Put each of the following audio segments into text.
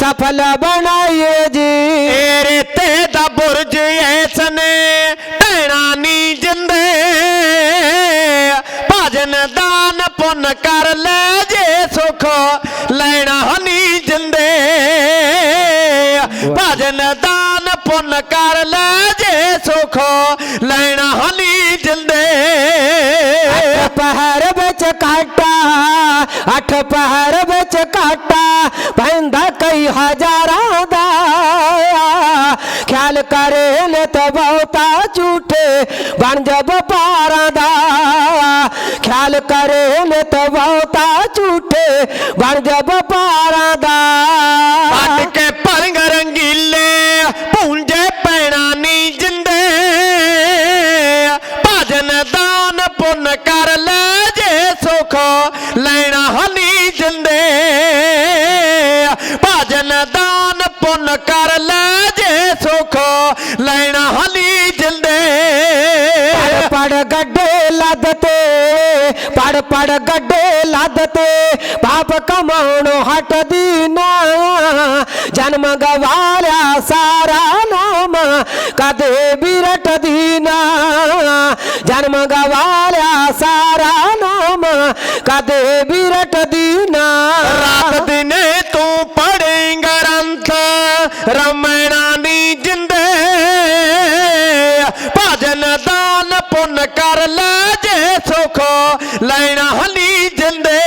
ਸਫਲ ਬਣਾਈਏ ਜੀ। ਏ ਰੇਤੇ ਦਾ ਬੁਰਜ ਐਸ ਨੇ ਟਹਿਣਾ ਨਹੀਂ ਜਿੰਦੇ। ਭਜਨ ਦਾਨ ਪੁੰਨ ਕਰ ਲੈ ਜੇ ਸੁਖ ਲੈਣਾ ਨਹੀਂ ਜਿੰਦੇ। ਭਜਨ ਦਾਨ ਪੁੰਨ ਕਰ ਲੈ ਜੇ ਸੁਖ ਅੱਠ ਪਹਿਰ ਵਿੱਚ ਕਾਟਾ ਪੈਂਦਾ ਕਈ ਹਜ਼ਾਰਾਂ ਦਾ ਖਿਆਲ ਕਰੇ ਨੇ ਤਾਂ ਬਹੁਤਾ ਝੂਠੇ ਬਣ ਜਾ ਵਪਾਰਾਂ ਦਾ ਖਿਆਲ ਕਰੇ ਨੇ ਤਾਂ ਬਹੁਤਾ ਝੂਠੇ ਬਣ ਜਾ ਵਪਾਰਾਂ ਦਾ ਲੈਣਾ ਹਨੀ ਜਿੰਦੇ। ਭਜਨ ਦਾਨ ਪੁੰਨ ਕਰ ਲੈ ਜੇ ਸੁਖ, ਲੈਣਾ ਹਨੀ ਜਿੰਦੇ। ਪੜ ਪੜ ਗੱਡੇ ਲੱਦ ਤੇ, ਪੜ ਪੜ ਗੱਡੇ ਲੱਦ ਤੇ, ਪਾਪ ਕਮਾਉਣ ਹਟਦੀ ਨਾ। ਜਨਮ ਗਵਾਲਿਆ ਸਾਰਾ ਨਾਮ, ਕਦੇ ਵੀ ਰਟਦੀ ਨਾ। ਜਨਮ ਗਵਾਲਿਆ ਕਦੇ ਵੀ ਰਟਦੀ ਨਾ। ਰਾਤ ਦਿਨੇ ਤੂੰ ਪੜ੍ਹੇ ਗ੍ਰੰਥ ਰਮਣਾ ਦੀ ਜਿੰਦੇ। ਭਜਨ ਦਾਨ ਪੁੰਨ ਕਰ ਲੈ ਜੇ ਸੁਖ, ਲੈਣਾ ਹਲੀ ਜਿੰਦੇ।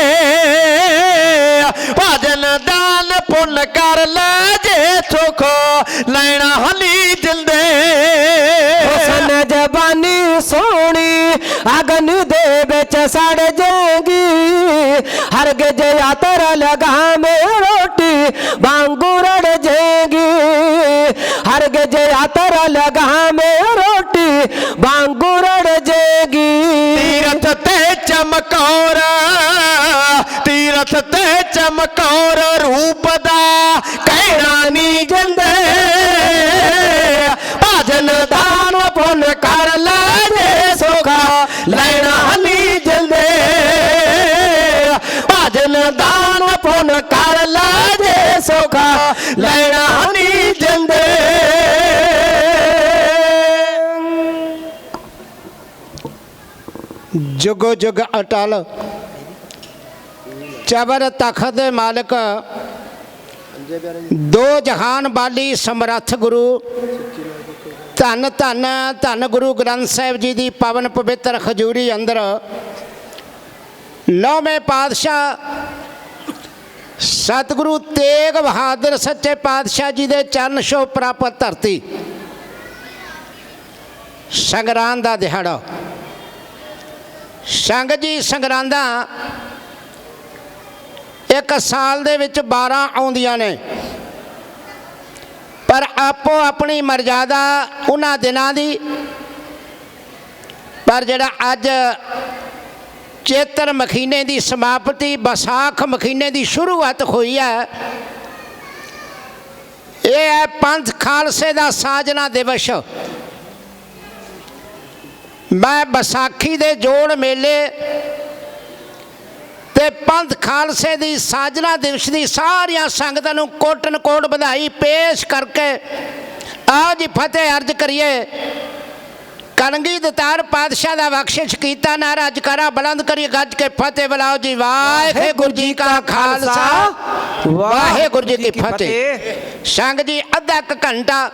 ਭਜਨ ਦਾਨ ਪੁੰਨ ਕਰ ਲੈ ਜੇ ਸੁਖ, ਲੈਣਾ ਹਲੀ ਸੋਹਣੀ ਅਗਨ ਦੇ ਵਿੱਚ ਸੜ ਜਾਏਗੀ। ਹਰਗਜ ਯਾਤਰ ਲਗਾਮੇ ਰੋਟੀ ਵਾਂਗੂ ਰੜ ਜਾਏਗੀ। ਹਰਗਜ ਯਾਤਰ ਲਗਾਮੇ ਰੋਟੀ ਵਾਂਗੂ ਰੜ ਜਾਏਗੀ। ਤੀਰਥ ਤੇ ਚਮਕੌਰ, ਤੀਰਥ ਤੇ ਚਮਕੌਰ ਰੂਪ ਦਾ ਕਹਿਣਾ ਨਹੀਂ ਜੰਦੇ। ਭਜਨ ਦਾਨ ਪੁੰਨ ਕਰ ਲੈ ਲੈਣਾ ਨਹੀਂ ਜੰਦੇ। ਜੁਗੋ ਜੁਗ ਅਟਲ ਚਬਰ ਤਖਤ ਦੇ ਮਾਲਕ, ਦੋ ਜਹਾਨ ਬਾਲੀ ਸਮਰੱਥ ਗੁਰੂ, ਧੰਨ ਧੰਨ ਧੰਨ ਗੁਰੂ ਗ੍ਰੰਥ ਸਾਹਿਬ ਜੀ ਦੀ ਪਵਨ ਪਵਿੱਤਰ ਖਜੂਰੀ ਅੰਦਰ, ਨੌਵੇਂ ਪਾਤਸ਼ਾਹ ਸਤਿਗੁਰੂ ਤੇਗ ਬਹਾਦਰ ਸੱਚੇ ਪਾਤਸ਼ਾਹ ਜੀ ਦੇ ਚਰਨ ਛੋਹ ਪ੍ਰਾਪਤ ਧਰਤੀ। ਸੰਗਰਾਂਦ ਦਾ ਦਿਹਾੜਾ। ਸੰਗ ਜੀ ਸੰਗਰਾਂਦਾਂ ਇੱਕ ਸਾਲ ਦੇ ਵਿੱਚ 12 ਆਉਂਦੀਆਂ ਨੇ। ਪਰ ਆਪੋ ਆਪਣੀ ਮਰਜ਼ਾਦਾ ਉਹਨਾਂ ਦਿਨਾਂ ਦੀ। ਪਰ ਜਿਹੜਾ ਅੱਜ ਚੇਤਰ ਮਖੀਨੇ ਦੀ ਸਮਾਪਤੀ ਵਿਸਾਖ ਮਖੀਨੇ ਦੀ ਸ਼ੁਰੂਆਤ ਹੋਈ ਹੈ। ਇਹ ਹੈ ਪੰਥ ਖਾਲਸੇ ਦਾ ਸਾਜਨਾ ਦਿਵਸ। ਮੈਂ ਵਿਸਾਖੀ ਦੇ ਜੋੜ ਮੇਲੇ ਤੇ ਪੰਥ ਖਾਲਸੇ ਦੀ ਸਾਜਨਾ ਦਿਵਸ ਦੀ ਸਾਰੀਆਂ ਸੰਗਤਾਂ ਨੂੰ ਕੋਟਨ ਕੋਟ ਵਧਾਈ ਪੇਸ਼ ਕਰਕੇ ਆਜ ਫਤਿਹ ਅਰਜ ਕਰੀਏ। ਕਲਗੀ ਦਤਾਰ ਪਾਤਸ਼ਾਹ ਦਾ ਬਖਸ਼ਿਸ਼ ਕੀਤਾ ਨਾਰਾ ਜਕਰਾ ਬੁਲੰਦ ਕਰੀ, ਗੱਜ ਕੇ ਫਤਿਹ ਬੁਲਾਓ ਜੀ। ਵਾਹਿਗੁਰੂ ਜੀ ਕਾ ਖਾਲਸਾ। ਵਾਹਿਗੁਰੂ ਜੀ ਕੀ ਫਤਿਹ। ਸੰਗ ਜੀ, ਅੱਧਾ ਕੁ ਘੰਟਾ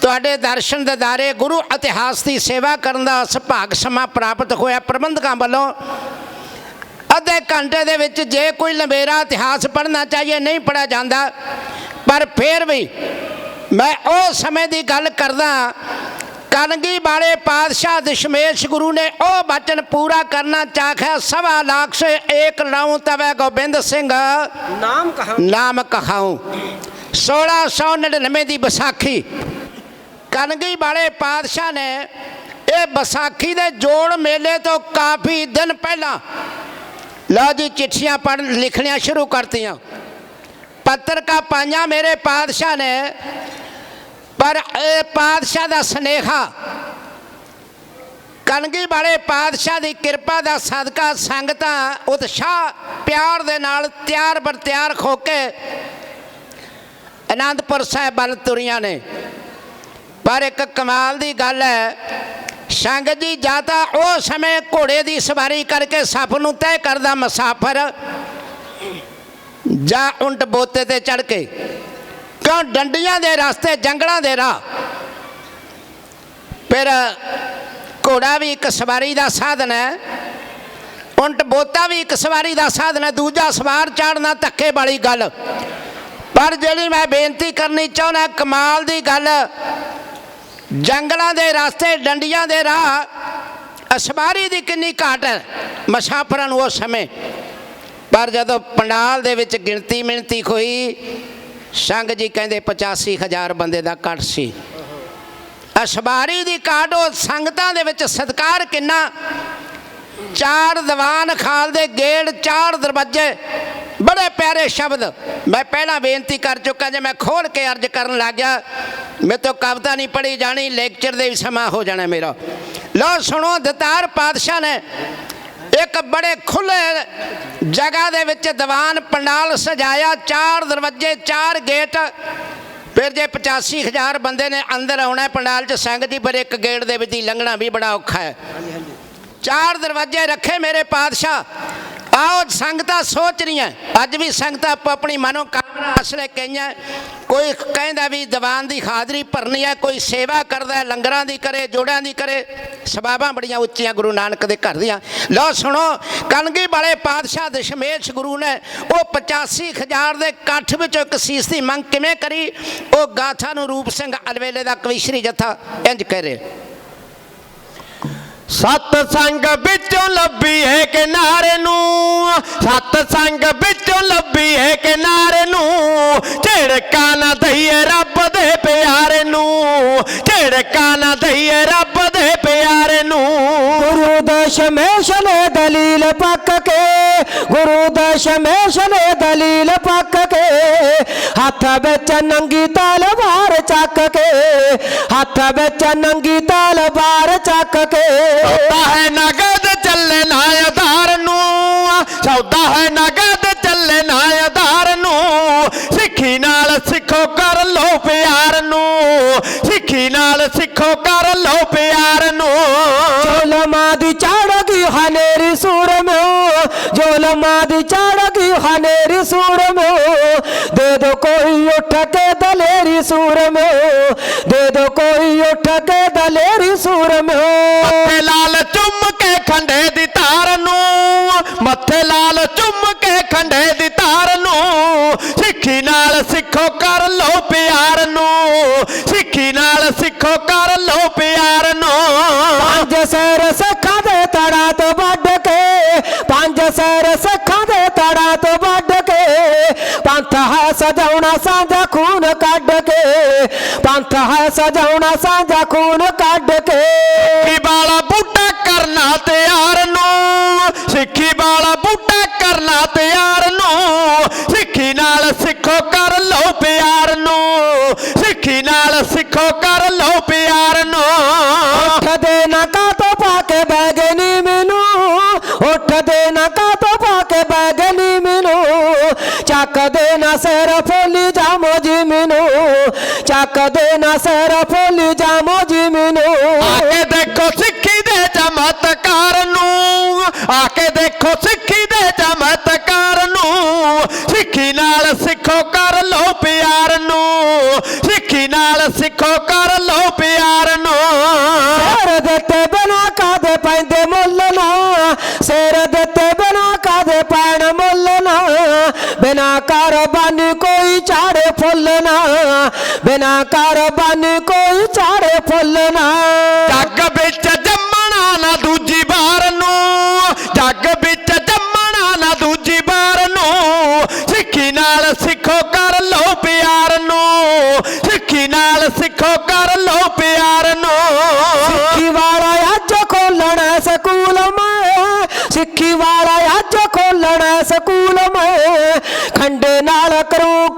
ਤੁਹਾਡੇ ਦਰਸ਼ਨ ਦੇ ਦਾਰੇ ਗੁਰੂ ਇਤਿਹਾਸ ਦੀ ਸੇਵਾ ਕਰਨ ਦਾ ਸੁਭਾਗ ਸਮਾਂ ਪ੍ਰਾਪਤ ਹੋਇਆ। ਪ੍ਰਬੰਧਕਾਂ ਵੱਲੋਂ ਅੱਧੇ ਘੰਟੇ ਦੇ ਵਿੱਚ ਜੇ ਕੋਈ ਲੰਬੇਰਾ ਇਤਿਹਾਸ ਪੜ੍ਹਨਾ ਚਾਹੀਏ, ਨਹੀਂ ਪੜਿਆ ਜਾਂਦਾ, ਪਰ ਫਿਰ ਵੀ ਮੈਂ ਉਹ ਸਮੇਂ ਦੀ ਗੱਲ ਕਰਦਾ ਕਲਗੀ ਵਾਲੇ ਪਾਤਸ਼ਾਹ ਦਸ਼ਮੇਸ਼ ਗੁਰੂ ਨੇ ਉਹ ਬਚਨ ਪੂਰਾ ਕਰਨਾ ਚਾਖਿਆ। ਸਵਾ ਲੱਖ ਸੇ ਏਕ ਲਾਉ ਤਵੇ ਗੋਬਿੰਦ ਸਿੰਘ। ਨਾਮ ਕਹਾ? ਨਾਮ ਕਹਾਉ। 1699 ਦੀ ਵਿਸਾਖੀ। ਕਨਗੀ ਵਾਲੇ ਪਾਤਸ਼ਾਹ ਨੇ ਇਹ ਵਿਸਾਖੀ ਦੇ ਜੋੜ ਮੇਲੇ ਤੋਂ ਕਾਫੀ ਦਿਨ ਪਹਿਲਾਂ ਲਓ ਜੀ ਚਿੱਠੀਆਂ ਪੜ੍ਹ ਲਿਖਣੀਆਂ ਸ਼ੁਰੂ ਕਰਤੀਆਂ। ਪੱਤਰਕਾ ਪਾਈਆਂ ਮੇਰੇ ਪਾਤਸ਼ਾਹ ਨੇ। ਪਰ ਇਹ ਪਾਤਸ਼ਾਹ ਦਾ ਸਨੇਹਾ ਕਨਗੀ ਵਾਲੇ ਪਾਤਸ਼ਾਹ ਦੀ ਕਿਰਪਾ ਦਾ ਸਦਕਾ ਸੰਗਤਾਂ ਉਤਸ਼ਾਹ ਪਿਆਰ ਦੇ ਨਾਲ ਤਿਆਰ ਬਰ ਤਿਆਰ ਹੋ ਕੇ ਆਨੰਦਪੁਰ ਸਾਹਿਬ ਵੱਲ ਤੁਰੀਆਂ ਨੇ। ਪਰ ਇੱਕ ਕਮਾਲ ਦੀ ਗੱਲ ਹੈ ਸੰਗਤ ਜੀ ਜਾਂ ਤਾਂ ਉਹ ਸਮੇਂ ਘੋੜੇ ਦੀ ਸਵਾਰੀ ਕਰਕੇ ਸਫ਼ਰ ਨੂੰ ਤੈਅ ਕਰਦਾ ਮੁਸਾਫਰ, ਜਾਂ ਉਂਟ ਬੋਤੇ ਤੇ ਚੜ ਕੇ। ਕਿਉਂ ਡੰਡੀਆਂ ਦੇ ਰਸਤੇ, ਜੰਗਲਾਂ ਦੇ ਰਾਹ? ਫਿਰ ਘੋੜਾ ਵੀ ਇੱਕ ਸਵਾਰੀ ਦਾ ਸਾਧਨ ਹੈ ਉਂਟ ਬੋਤਾ ਵੀ ਇੱਕ ਸਵਾਰੀ ਦਾ ਸਾਧਨ ਹੈ, ਦੂਜਾ ਸਵਾਰ ਚੜਨਾ ਧੱਕੇ ਵਾਲੀ ਗੱਲ। ਪਰ ਜਿਹੜੀ ਮੈਂ ਬੇਨਤੀ ਕਰਨੀ ਚਾਹੁੰਦਾ, ਕਮਾਲ ਦੀ ਗੱਲ, ਜੰਗਲਾਂ ਦੇ ਰਸਤੇ, ਡੰਡੀਆਂ ਦੇ ਰਾਹ ਅਸਵਾਰੀ ਦੀ ਕਿੰਨੀ ਘਾਟ ਹੈ, ਮਸ਼ਾਫਰਾਂ ਨੂੰ ਉਸ ਸਮੇਂ। ਪਰ ਜਦੋਂ ਪੰਡਾਲ ਦੇ ਵਿੱਚ ਗਿਣਤੀ ਮਿਣਤੀ ਹੋਈ ਸੰਗ ਜੀ ਕਹਿੰਦੇ 85000 ਬੰਦੇ ਦਾ ਕੱਟ ਸੀ। ਅਸਬਾਰੀ ਦੀ ਕਾਢ ਉਹ ਸੰਗਤਾਂ ਦੇ ਵਿੱਚ ਸਤਕਾਰ ਕਿੰਨਾ? ਚਾਰ ਦੀਵਾਨ ਖਾਲ ਦੇ ਗੇੜ, ਚਾਰ ਦਰਵਾਜ਼ੇ, ਬੜੇ ਪਿਆਰੇ ਸ਼ਬਦ। ਮੈਂ ਪਹਿਲਾਂ ਬੇਨਤੀ ਕਰ ਚੁੱਕਾ ਜੇ ਮੈਂ ਖੋਲ ਕੇ ਅਰਜ਼ ਕਰਨ ਲੱਗ ਗਿਆ, ਮੇਰੇ ਤੋਂ ਕਵਿਤਾ ਨਹੀਂ ਪੜ੍ਹੀ ਜਾਣੀ ਲੈਕਚਰ ਦੇ ਵੀ ਸਮਾਂ ਹੋ ਜਾਣਾ ਮੇਰਾ। ਲਓ ਸੁਣੋ, ਦਤਾਰ ਪਾਤਸ਼ਾਹ ਨੇ ਇੱਕ ਬੜੇ ਖੁੱਲੇ ਜਗ੍ਹਾ ਦੇ ਵਿੱਚ ਦੀਵਾਨ ਪੰਡਾਲ ਸਜਾਇਆ, ਚਾਰ ਦਰਵਾਜ਼ੇ, ਚਾਰ ਗੇਟ। ਫਿਰ ਜੇ 85000 ਬੰਦੇ ਨੇ ਅੰਦਰ ਆਉਣਾ ਪੰਡਾਲ 'ਚ ਸੰਗਤ ਦੀ, ਪਰ ਇੱਕ ਗੇਟ ਦੇ ਵਿੱਚ ਦੀ ਲੰਘਣਾ ਵੀ ਬੜਾ ਔਖਾ ਹੈ। ਚਾਰ ਦਰਵਾਜ਼ੇ ਰੱਖੇ ਮੇਰੇ ਪਾਤਸ਼ਾਹ। ਆਓ ਸੰਗਤਾਂ ਸੋਚ ਰਹੀਆਂ। ਅੱਜ ਵੀ ਸੰਗਤਾਂ ਆਪੋ ਆਪਣੀ ਮਨੋ ਕਾਮਨਾ ਅਸਲੇ ਕਈਆਂ ਕੋਈ ਕਹਿੰਦਾ ਵੀ ਦੀਵਾਨ ਦੀ ਹਾਜ਼ਰੀ ਭਰਨੀ ਹੈ ਕੋਈ ਸੇਵਾ ਕਰਦਾ ਹੈ, ਲੰਗਰਾਂ ਦੀ ਕਰੇ ਜੋੜਿਆਂ ਦੀ ਕਰੇ ਸਬਾਬਾਂ ਬੜੀਆਂ ਉੱਚੀਆਂ ਗੁਰੂ ਨਾਨਕ ਦੇ ਘਰ ਦੀਆਂ। ਲਓ ਸੁਣੋ ਕਲਗੀ ਵਾਲੇ ਪਾਤਸ਼ਾਹ ਦਸ਼ਮੇਸ਼ ਗੁਰੂ ਨੇ ਉਹ 85000 ਦੇ ਇਕੱਠ ਵਿੱਚੋਂ ਇੱਕ ਸੀਸ ਦੀ ਮੰਗ ਕਿਵੇਂ ਕਰੀ? ਉਹ ਗਾਥਾ ਨੂੰ ਰੂਪ ਸਿੰਘ ਅਲਵੇਲੇ ਦਾ ਕਵੀਸ਼ਰੀ ਜਥਾ ਇੰਜ ਕਹਿ ਰਿਹਾ। ਸਤ ਸੰਗ ਵਿੱਚੋਂ ਲੱਭੀ ਹੈ ਕਿਨਾਰੇ ਨੂੰ। ਸਤ ਸੰਗ ਵਿੱਚੋਂ ਲੱਭੀ ਹੈ ਕਿਨਾਰੇ ਨੂੰ। ਝਿੜਕਾ ਨਾ ਦਈਏ ਰੱਬ ਦੇ ਪਿਆਰੇ ਨੂੰ। ਝਿੜਕਾ ਨਾ ਦਈਏ ਰੱਬ ਦੇ ਪਿਆਰੇ ਨੂੰ। ਗੁਰੂ ਦਾ ਦਸ਼ਮੇਸ਼ ਨੇ ਦਲੀਲ ਪੱਕ ਕੇ। ਗੁਰੂ ਦਾ ਦਸ਼ਮੇਸ਼ ਨੇ ਦਲੀਲ ਪੱਕ ਕੇ। ਹੱਥ ਵਿੱਚ ਨੰਗੀ ਤਲਵਾਰ ਚੱਕ ਕੇ ਹੱਥ ਵਿੱਚ ਨੰਗੀ ਤਲਵਾਰ ਚੱਕ ਕੇ। ਸੌਦਾ ਹੈ ਨਗਦ ਚੱਲੇ ਨਾ ਆਧਾਰ ਨੂੰ। ਸੌਦਾ ਹੈ ਨਗਦ ਚੱਲੇ ਨਾ ਆਧਾਰ ਨੂੰ। ਸਿੱਖੀ ਨਾਲ ਸਿੱਖੋ ਕਰ ਲੋ ਪਿਆਰ ਨੂੰ। ਸਿੱਖੀ ਨਾਲ ਸਿੱਖੋ ਕਰ ਲੋ ਪਿਆਰ ਨੂੰ। ਜੋਲਮਾਂ ਦੀ ਚੜ ਗਈ ਹਨੇਰੀ ਸੂਰ ਮੇਂ ਜੋਲਮਾਂ ਦੀ ਚੜ ਗਈ ਹਨੇਰੀ ਸੂਰ ਮੇਂ ਦੇ ਦੋ ਕੋਈ ਉੱਠ ਕੇ ਦਲੇਰੀ ਸੂਰ ਮੇਂ ਮੱਥੇ ਲਾਲ ਚੁੰਮ ਕੇ ਖੰਡੇ ਦੀ ਤਾਰ ਨੂੰ। ਮੱਥੇ ਲਾਲ ਚੁੰਮ ਕੇ ਖੰਡੇ ਦੀ ਤਾਰ ਨੂੰ। ਸਿੱਖੀ ਨਾਲ ਸਿੱਖੋ ਕਰ ਲੋ ਪਿਆਰ ਨੂੰ। ਸਿੱਖੀ ਨਾਲ ਸਿੱਖੋ ਕਰ ਲੋ ਪਿਆਰ ਨੂੰ। ਪੰਜ ਸਰ ਸੱਖਾਂ ਦੇ ਤੜਾ ਤੋਂ ਵੱਢ ਕੇ ਪੰਜ ਸਰ ਸੱਖਾਂ ਦੇ ਤੜਾ ਤੋਂ ਵੱਢ ਕੇ ਪੰਥ ਹੈ ਸਜਾਉਣਾ ਸਾਂਝਾ ਖੂਨ ਕੱਢ ਪੰਥ ਹੈ ਸਜਾਉਣਾ ਸਾਂਝਾ ਖੂਨ ਕੱਢ ਕੇ। ਸਿੱਖੀ ਵਾਲਾ ਬੂਟਾ ਕਰਨਾ ਤਿਆਰ ਨੂੰ। ਸਿੱਖੀ ਵਾਲਾ ਬੂਟਾ ਕਰਨਾ ਤਿਆਰ ਕਾਰਬਾਨੀ ਕੋਈ ਝਾੜੇ ਫੁੱਲ ਨਾ ਬਿਨਾ ਕਾਰਬਾਨੀ ਕੋਈ ਝਾੜੇ ਫੁੱਲ ਨਾ। ਜੱਗ ਵਿੱਚ ਜੰਮਣਾ ਨਾ ਦੂਜੀ ਵਾਰ ਨੂੰ ਜੱਗ ਵਿੱਚ ਜੰਮਣਾ ਨਾ ਦੂਜੀ ਵਾਰ ਨੂੰ। ਸਿੱਖੀ ਨਾਲ ਸਿੱਖੋ ਕਰ ਲੋ ਪਿਆਰ ਨੂੰ ਸਿੱਖੀ ਨਾਲ ਸਿੱਖੋ ਕਰ ਲੋ ਪਿਆਰ ਨੂੰ। ਸਿੱਖੀ ਵਾਲਾ ਅੱਜ ਖੋਲਣਾ ਸਕੂਲ ਮੈਂ ਸਿੱਖੀ ਵਾਲਾ ਅੱਜ ਖੋਲਣਾ ਸਕੂਲ ਖੰਡੇ ਨਾਲ ਕਰੂ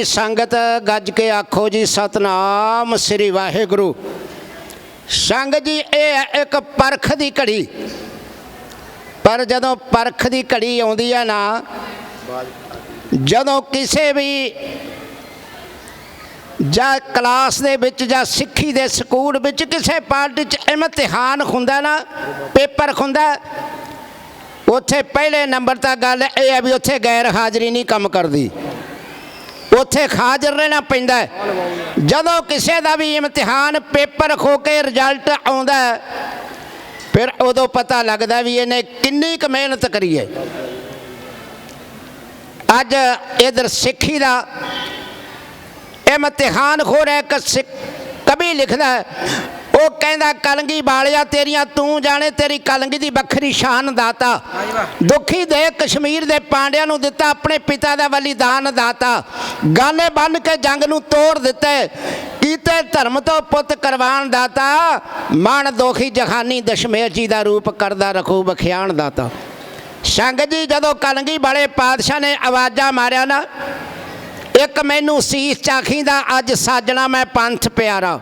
ਸਾਰੀ ਸੰਗਤ ਗੱਜ ਕੇ ਆਖੋ ਜੀ, ਸਤਨਾਮ ਸ੍ਰੀ ਵਾਹਿਗੁਰੂ। ਸੰਗਤ ਜੀ, ਇਹ ਹੈ ਇੱਕ ਪਰਖ ਦੀ ਘੜੀ। ਪਰ ਜਦੋਂ ਪਰਖ ਦੀ ਘੜੀ ਆਉਂਦੀ ਹੈ ਨਾ, ਜਦੋਂ ਕਿਸੇ ਵੀ ਜਾਂ ਕਲਾਸ ਦੇ ਵਿੱਚ ਜਾਂ ਸਿੱਖੀ ਦੇ ਸਕੂਲ ਵਿੱਚ ਕਿਸੇ ਪਾਰਟੀ 'ਚ ਇਮਤਿਹਾਨ ਹੁੰਦਾ ਨਾ, ਪੇਪਰ ਹੁੰਦਾ, ਉੱਥੇ ਪਹਿਲੇ ਨੰਬਰ ਤਾਂ ਗੱਲ ਇਹ ਹੈ ਵੀ ਉੱਥੇ ਗੈਰ ਹਾਜ਼ਰੀ ਨਹੀਂ ਕੰਮ ਕਰਦੀ। ਉੱਥੇ ਹਾਜ਼ਰ ਰਹਿਣਾ ਪੈਂਦਾ ਜਦੋਂ ਕਿਸੇ ਦਾ ਵੀ ਇਮਤਿਹਾਨ ਪੇਪਰ ਖੋ ਕੇ ਰਿਜ਼ਲਟ ਆਉਂਦਾ ਫਿਰ ਉਦੋਂ ਪਤਾ ਲੱਗਦਾ ਵੀ ਇਹਨੇ ਕਿੰਨੀ ਕੁ ਮਿਹਨਤ ਕਰੀ ਹੈ। ਅੱਜ ਇਧਰ ਸਿੱਖੀ ਦਾ ਇਮਤਿਹਾਨ ਖੋ ਰਿਹਾ ਇੱਕ ਸਿੱਖ ਕਵੀ ਲਿਖਦਾ ਉਹ ਕਹਿੰਦਾ, ਕਲੰਗੀ ਵਾਲਿਆ ਤੇਰੀਆਂ, ਤੂੰ ਜਾਣੇ ਤੇਰੀ ਕਲੰਗੀ ਦੀ ਵੱਖਰੀ ਸ਼ਾਨ ਦਾਤਾ। ਦੁਖੀ ਦੇ ਕਸ਼ਮੀਰ ਦੇ ਪਾਂਡਿਆਂ ਨੂੰ ਦਿੱਤਾ, ਆਪਣੇ ਪਿਤਾ ਦਾ ਬਲੀਦਾਨ ਦਾਤਾ। ਗਾਨੇ ਬੰਨ ਕੇ ਜੰਗ ਨੂੰ ਤੋੜ ਦਿੱਤਾ ਕੀਤੇ ਧਰਮ ਤੋਂ ਪੁੱਤ ਕਰਵਾਨ ਦਾਤਾ। ਮਨ ਦੋਖੀ ਜਖਾਨੀ ਦਸ਼ਮੇਰ ਜੀ ਦਾ ਰੂਪ ਕਰਦਾ ਰਖੂ ਬਖਿਆਣ ਦਾਤਾ। ਸੰਗ ਜੀ, ਜਦੋਂ ਕਲੰਗੀ ਵਾਲੇ ਪਾਤਸ਼ਾਹ ਨੇ ਆਵਾਜ਼ਾਂ ਮਾਰਿਆ ਨਾ, ਇੱਕ ਮੈਨੂੰ ਸੀਸ ਚਾਖੀ ਦਾ ਅੱਜ ਸਾਜਣਾ ਮੈਂ ਪੰਥ ਪਿਆਰਾ।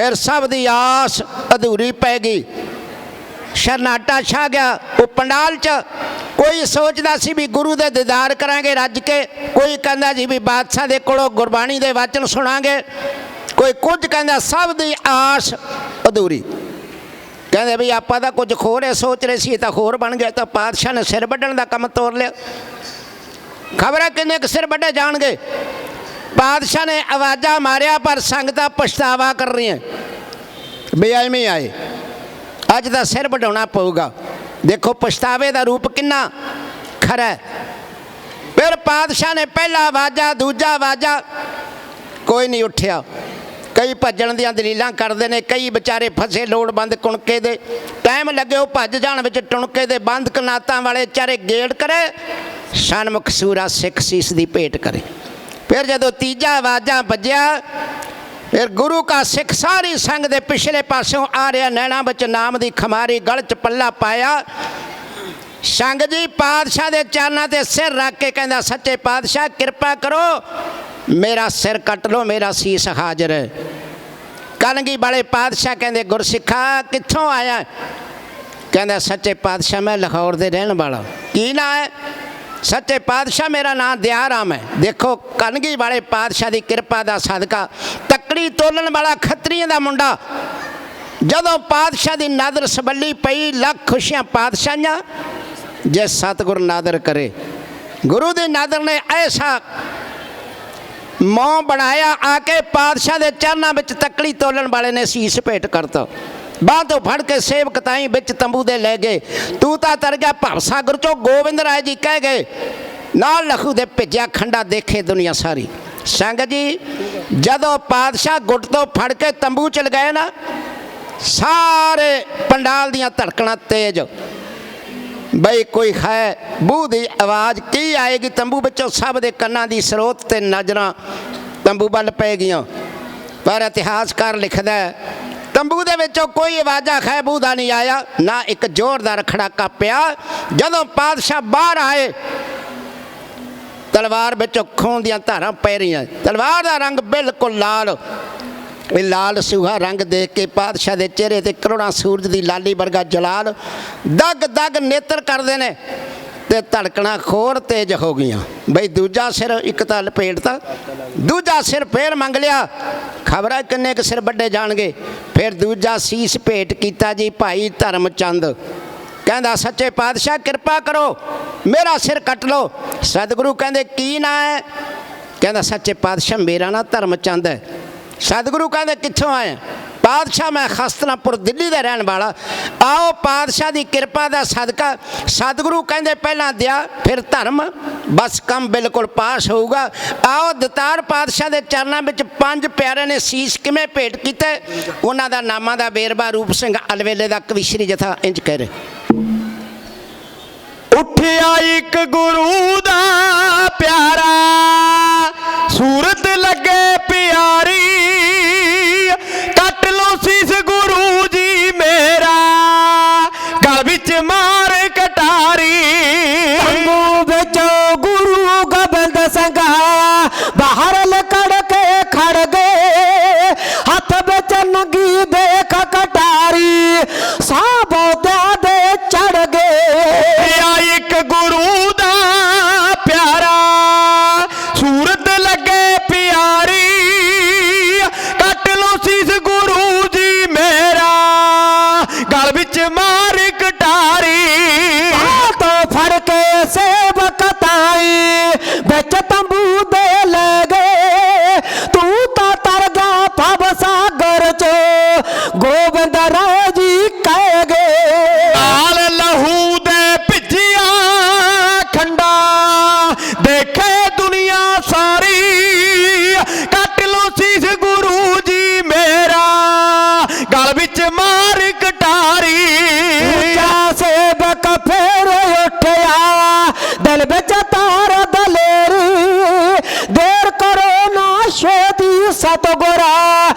ਫਿਰ ਸਭ ਦੀ ਆਸ ਅਧੂਰੀ ਪੈ ਗਈ। ਸ਼ਰਨਾਟਾ ਛਾ ਗਿਆ, ਉਹ ਪੰਡਾਲ 'ਚ। ਕੋਈ ਸੋਚਦਾ ਸੀ ਵੀ ਗੁਰੂ ਦੇ ਦੀਦਾਰ ਕਰਾਂਗੇ ਰੱਜ ਕੇ, ਕੋਈ ਕਹਿੰਦਾ ਜੀ ਵੀ ਬਾਦਸ਼ਾਹ ਦੇ ਕੋਲੋਂ ਗੁਰਬਾਣੀ ਦੇ ਵਚਨ ਸੁਣਾਂਗੇ। ਕੋਈ ਕੁਝ ਕਹਿੰਦਾ, ਸਭ ਦੀ ਆਸ ਅਧੂਰੀ। ਕਹਿੰਦੇ ਵੀ ਆਪਾਂ ਤਾਂ ਕੁਝ ਖੋਰੇ ਸੋਚ ਰਹੇ ਸੀ ਤਾਂ ਹੋਰ ਬਣ ਗਿਆ ਤਾਂ ਪਾਤਸ਼ਾਹ ਨੇ ਸਿਰ ਵੱਢਣ ਦਾ ਕੰਮ ਤੋਰ ਲਿਆ। ਖਬਰਾਂ ਹੈ ਕਿੰਨੇ ਕੁ ਸਿਰ ਵੱਢੇ ਜਾਣਗੇ? ਬਾਦਸ਼ਾਹ ਨੇ ਆਵਾਜ਼ਾਂ ਮਾਰਿਆ, ਪਰ ਸੰਗਤਾਂ ਪਛਤਾਵਾ ਕਰ ਰਹੀਆਂ ਵੀ ਐਵੇਂ ਆਏ। ਅੱਜ ਦਾ ਸਿਰ ਵਡਾਉਣਾ ਪਊਗਾ। ਦੇਖੋ, ਪਛਤਾਵੇ ਦਾ ਰੂਪ ਕਿੰਨਾ ਖਰਾ ਫਿਰ ਪਾਦਸ਼ਾਹ ਨੇ ਪਹਿਲਾ ਆਵਾਜ਼ਾ, ਦੂਜਾ ਆਵਾਜ਼ਾ, ਕੋਈ ਨਹੀਂ ਉੱਠਿਆ। ਕਈ ਭੱਜਣ ਦੀਆਂ ਦਲੀਲਾਂ ਕਰਦੇ ਨੇ, ਕਈ ਵਿਚਾਰੇ ਫਸੇ ਲੋੜਵੰਦ ਕੁਣਕੇ ਦੇ। ਟਾਈਮ ਲੱਗੇ ਉਹ ਭੱਜ ਜਾਣ ਵਿੱਚ ਟੁਣਕੇ ਦੇ ਬੰਦ, ਕਨਾਤਾਂ ਵਾਲੇ ਚਾਰੇ ਗੇੜ ਕਰੇ, ਸਨਮੁਖ ਸੂਰਾ ਸਿੱਖ ਸੀਸ ਦੀ ਭੇਟ ਕਰੇ। ਫਿਰ ਜਦੋਂ ਤੀਜਾ ਆਵਾਜ਼ਾਂ ਵੱਜਿਆ, ਫਿਰ ਗੁਰੂ ਕਾ ਸਿੱਖ ਸਾਰੀ ਸੰਗ ਦੇ ਪਿਛਲੇ ਪਾਸਿਓਂ ਆ ਰਿਹਾ ਨੈਣਾ ਵਿੱਚ ਨਾਮ ਦੀ ਖਮਾਰੀ ਗਲ ਚ ਪੱਲਾ ਪਾਇਆ। ਸੰਗ ਜੀ ਪਾਤਸ਼ਾਹ ਦੇ ਚਰਨਾਂ ਤੇ ਸਿਰ ਰੱਖ ਕੇ ਕਹਿੰਦਾ, ਸੱਚੇ ਪਾਤਸ਼ਾਹ, ਕਿਰਪਾ ਕਰੋ, ਮੇਰਾ ਸਿਰ ਕੱਟ ਲਓ, ਮੇਰਾ ਸੀਸ ਹਾਜ਼ਰ ਹੈ। ਕਲਗੀ ਵਾਲੇ ਪਾਤਸ਼ਾਹ ਕਹਿੰਦੇ, ਗੁਰਸਿੱਖਾ, ਕਿੱਥੋਂ ਆਇਆ? ਕਹਿੰਦਾ, ਸੱਚੇ ਪਾਤਸ਼ਾਹ, ਮੈਂ ਲਾਹੌਰ ਦੇ ਰਹਿਣ ਵਾਲਾ। ਕੀ ਨਾਂ ਹੈ? ਸੱਚੇ ਪਾਤਸ਼ਾਹ ਮੇਰਾ ਨਾਮ ਦਿਆਰਾਮ ਹੈ ਦੇਖੋ, ਕਲਗੀ ਵਾਲੇ ਪਾਤਸ਼ਾਹ ਦੀ ਕਿਰਪਾ ਦਾ ਸਦਕਾ ਤੱਕੜੀ ਤੋਲਣ ਵਾਲਾ ਖੱਤਰੀਆਂ ਦਾ ਮੁੰਡਾ ਜਦੋਂ ਪਾਤਸ਼ਾਹ ਦੀ ਨਾਦਰ ਸਬੱਲੀ ਪਈ, ਲੱਖ ਖੁਸ਼ੀਆਂ ਪਾਤਸ਼ਾਹਾਂ ਜੇ ਸਤਿਗੁਰ ਨਾਦਰ ਕਰੇ। ਗੁਰੂ ਦੀ ਨਾਦਰ ਨੇ ਐਸਾ ਮੋਹ ਬਣਾਇਆ ਆ ਕੇ ਪਾਤਸ਼ਾਹ ਦੇ ਚਰਨਾਂ ਵਿੱਚ ਤੱਕੜੀ ਤੋਲਣ ਵਾਲੇ ਨੇ ਸੀਸ ਭੇਟ ਕਰਤਾ। ਬਾਹ ਤੋਂ ਫੜ ਕੇ ਸੇਵਕ ਤਾਈ ਵਿੱਚ ਤੰਬੂ ਦੇ ਲੈ ਗਏ। ਤੂੰ ਤਾਂ ਤਰ ਗਿਆ ਭਵਸਾਗਰ ਚੋਂ ਗੋਬਿੰਦ ਰਾਏ ਜੀ ਕਹਿ ਗਏ ਨਾਲ ਲਖੂ ਦੇ ਭਿੱਜਿਆ ਖੰਡਾ ਦੇਖੇ ਦੁਨੀਆ ਸਾਰੀ। ਸੰਗ ਜੀ ਜਦੋਂ ਪਾਤਸ਼ਾਹ ਗੁੱਟ ਤੋਂ ਫੜ ਕੇ ਤੰਬੂ ਚ ਲਗਾਏ ਨਾ ਸਾਰੇ ਪੰਡਾਲ ਦੀਆਂ ਧੜਕਣਾਂ ਤੇਜ਼। ਬਈ ਕੋਈ ਹੈ ਬੂ ਦੀ ਆਵਾਜ਼ ਕੀ ਆਏਗੀ? ਤੰਬੂ ਵਿੱਚੋਂ ਸਭ ਦੇ ਕੰਨਾਂ ਦੀ ਸਰੋਤ ਤੇ ਨਜ਼ਰਾਂ ਤੰਬੂ ਵੱਲ ਪੈ ਗਈਆਂ। ਪਰ ਇਤਿਹਾਸਕਾਰ ਲਿਖਦਾ ਹੈ, ਤੰਬੂ ਦੇ ਵਿੱਚੋਂ ਕੋਈ ਆਵਾਜ਼ਾ ਖੈ ਦਾ ਨਹੀਂ ਆਇਆ, ਨਾ ਇੱਕ ਜ਼ੋਰਦਾਰ ਖੜਾਕਾ ਪਿਆ। ਜਦੋਂ ਪਾਦਸ਼ਾਹ ਬਾਹਰ ਆਏ, ਤਲਵਾਰ ਵਿੱਚੋਂ ਖੂਨ ਦੀਆਂ ਧਾਰਾਂ ਪੈ ਰਹੀਆਂ। ਤਲਵਾਰ ਦਾ ਰੰਗ ਬਿਲਕੁਲ ਲਾਲ। ਇਹ ਲਾਲ ਸੁਹਾ ਰੰਗ ਦੇਖ ਕੇ ਪਾਤਸ਼ਾਹ ਦੇ ਚਿਹਰੇ ਤੇ ਕਰੋੜਾਂ ਸੂਰਜ ਦੀ ਲਾਲੀ ਵਰਗਾ ਜਲਾਲ ਦਗ ਦਗ ਨੇਤਰ ਕਰਦੇ ਨੇ। ਤੇ ਧੜਕਣਾ ਖੋਰ ਤੇਜ ਹੋ ਗਈਆਂ। ਬਈ ਦੂਜਾ ਸਿਰ ਇੱਕ ਤਾਂ ਲਪੇਟਤਾ ਦੂਜਾ ਸਿਰ ਫੇਰ ਮੰਗ ਲਿਆ। ਖਬਰਾਂ ਕਿੰਨੇ ਕੁ ਸਿਰ ਵੱਡੇ ਜਾਣਗੇ। ਫਿਰ ਦੂਜਾ ਸੀਸ ਭੇਟ ਕੀਤਾ ਜੀ ਭਾਈ ਧਰਮਚੰਦ। ਕਹਿੰਦਾ, ਸੱਚੇ ਪਾਤਸ਼ਾਹ, ਕਿਰਪਾ ਕਰੋ, ਮੇਰਾ ਸਿਰ ਕੱਟ ਲਓ। ਸਤਿਗੁਰੂ ਕਹਿੰਦੇ, ਕੀ ਨਾਂ ਹੈ? ਕਹਿੰਦਾ, ਸੱਚੇ ਪਾਤਸ਼ਾਹ, ਮੇਰਾ ਨਾਂ ਧਰਮ ਚੰਦ ਹੈ। ਸਤਿਗੁਰੂ ਕਹਿੰਦੇ, ਕਿੱਥੋਂ ਆਏ? ਪਾਤਸ਼ਾਹ ਮੈਂ ਖਸਤਨਾਪੁਰ, ਦਿੱਲੀ ਦਾ ਰਹਿਣ ਵਾਲਾ। ਆਓ ਪਾਤਸ਼ਾਹ ਦੀ ਕਿਰਪਾ ਦਾ ਸਦਕਾ। ਸਤਿਗੁਰੂ ਕਹਿੰਦੇ ਪਹਿਲਾਂ ਦਿਆ, ਫਿਰ ਧਰਮ। ਬਸ ਕੰਮ ਬਿਲਕੁਲ ਪਾਸ ਹੋਊਗਾ। ਆਓ ਦਤਾਰ ਪਾਤਸ਼ਾਹ ਦੇ ਚਰਨਾਂ ਵਿੱਚ ਪੰਜ ਪਿਆਰੇ ਨੇ ਸੀਸ ਕਿਵੇਂ ਭੇਟ ਕੀਤਾ? ਉਹਨਾਂ ਦਾ ਨਾਮਾਂ ਦਾ ਬੇਰਬਾ ਰੂਪ ਸਿੰਘ ਅਲਵੇਲੇ ਦਾ ਕਵਿਸ਼ਰੀ ਜਥਾ ਇੰਜ ਕਹਿ ਰਹੇ। ਉੱਠਿਆ ਇੱਕ ਗੁਰੂ ਦਾ ਪਿਆਰਾ। ਸੂਰਤ ਲੱਗੇ ਛੇਤੀ ਸਤਗੁਰਾ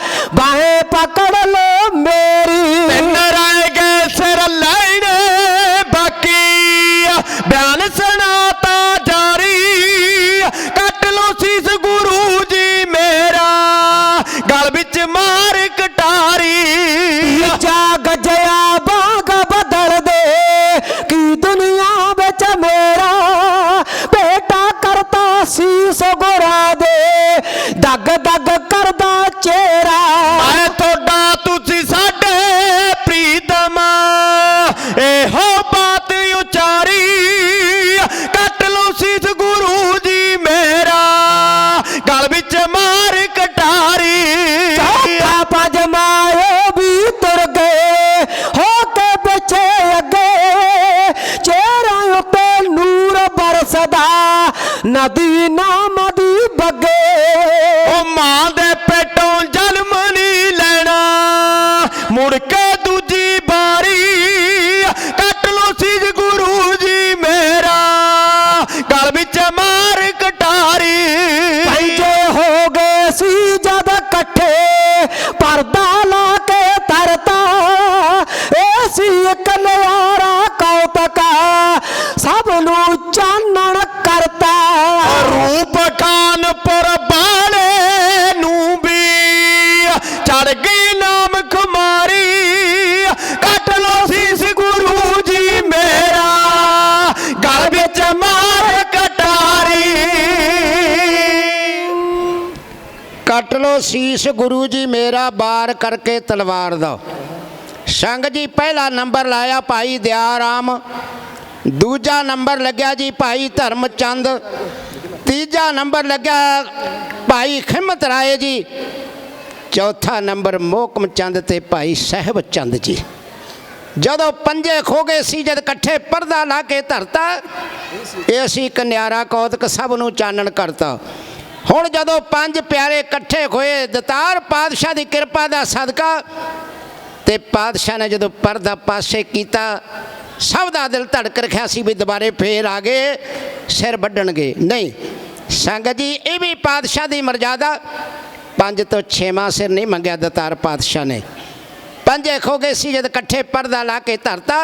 ਲੋ ਸੀਸ ਗੁਰੂ ਜੀ ਮੇਰਾ ਬਾਰ ਕਰਕੇ ਤਲਵਾਰ ਦਾ। ਸੰਗ ਜੀ ਪਹਿਲਾ ਨੰਬਰ ਲਾਇਆ ਭਾਈ ਦਿਆਰਾਮ, ਦੂਜਾ ਨੰਬਰ ਲੱਗਿਆ ਜੀ ਭਾਈ ਧਰਮਚੰਦ, ਤੀਜਾ ਨੰਬਰ ਲੱਗਿਆ ਭਾਈ ਖਿਮਤ ਰਾਏ ਜੀ, ਚੌਥਾ ਨੰਬਰ ਮੋਹਕਮ ਚੰਦ ਤੇ ਭਾਈ ਸਹਿਬ ਚੰਦ ਜੀ। ਜਦੋਂ ਪੰਜੇ ਖੋ ਗਏ ਸੀ, ਜਦ ਇਕੱਠੇ ਪਰਦਾ ਲਾ ਕੇ ਧਰਤਾ, ਇਹ ਅਸੀਂ ਕਨਿਆਰਾ ਕੌਤਕ ਸਭ ਨੂੰ ਚਾਨਣ ਕਰਤਾ। ਹੁਣ ਜਦੋਂ ਪੰਜ ਪਿਆਰੇ ਇਕੱਠੇ ਹੋਏ ਦਤਾਰ ਪਾਤਸ਼ਾਹ ਦੀ ਕਿਰਪਾ ਦਾ ਸਦਕਾ ਤੇ ਪਾਤਸ਼ਾਹ ਨੇ ਜਦੋਂ ਪਰਦਾ ਪਾਸੇ ਕੀਤਾ, ਸਭ ਦਾ ਦਿਲ ਧੜਕ ਰੱਖਿਆ ਸੀ ਵੀ ਦੁਬਾਰੇ ਫੇਰ ਆ ਗਏ, ਸਿਰ ਵੱਢਣਗੇ। ਨਹੀਂ, ਸੰਗਤ ਜੀ, ਇਹ ਵੀ ਪਾਤਸ਼ਾਹ ਦੀ ਮਰਜ਼ਾਦਾ। ਪੰਜ ਤੋਂ ਛੇਵਾਂ ਸਿਰ ਨਹੀਂ ਮੰਗਿਆ ਦਤਾਰ ਪਾਤਸ਼ਾਹ ਨੇ। ਪੰਜੇ ਖੋ ਗਏ ਸੀ, ਜਦ ਇਕੱਠੇ ਪਰਦਾ ਲਾ ਕੇ ਧਰਤਾ,